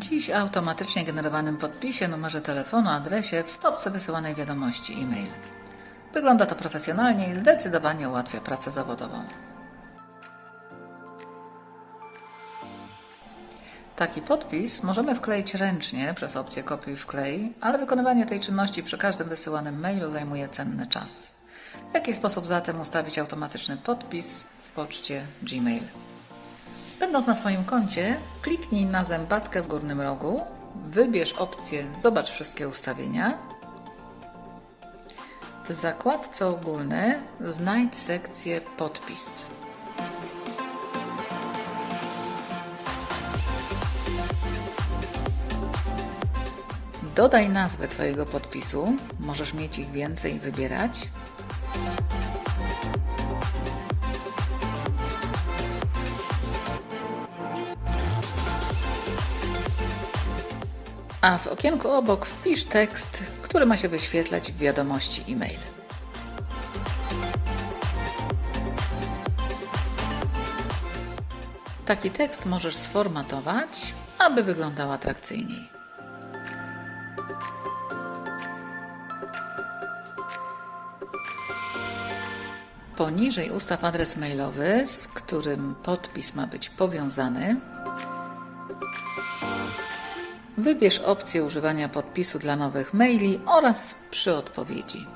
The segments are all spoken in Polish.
Dziś automatycznie generowanym podpisie, numerze telefonu, adresie w stopce wysyłanej wiadomości e-mail. Wygląda to profesjonalnie i zdecydowanie ułatwia pracę zawodową. Taki podpis możemy wkleić ręcznie przez opcję kopiuj wklej, ale wykonywanie tej czynności przy każdym wysyłanym mailu zajmuje cenny czas. W jaki sposób zatem ustawić automatyczny podpis w poczcie Gmail? Będąc na swoim koncie, kliknij na zębatkę w górnym rogu, wybierz opcję Zobacz wszystkie ustawienia. W zakładce ogólne znajdź sekcję Podpis. Dodaj nazwę Twojego podpisu, możesz mieć ich więcej i wybierać. A w okienku obok wpisz tekst, który ma się wyświetlać w wiadomości e-mail. Taki tekst możesz sformatować, aby wyglądał atrakcyjniej. Poniżej ustaw adres mailowy, z którym podpis ma być powiązany. Wybierz opcję używania podpisu dla nowych maili oraz przy odpowiedzi.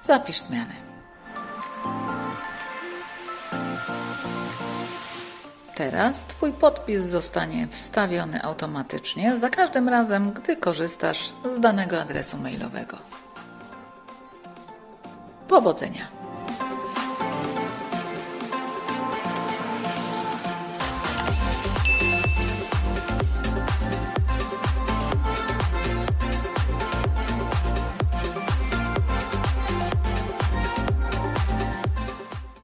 Zapisz zmiany. Teraz Twój podpis zostanie wstawiony automatycznie za każdym razem, gdy korzystasz z danego adresu mailowego. Powodzenia!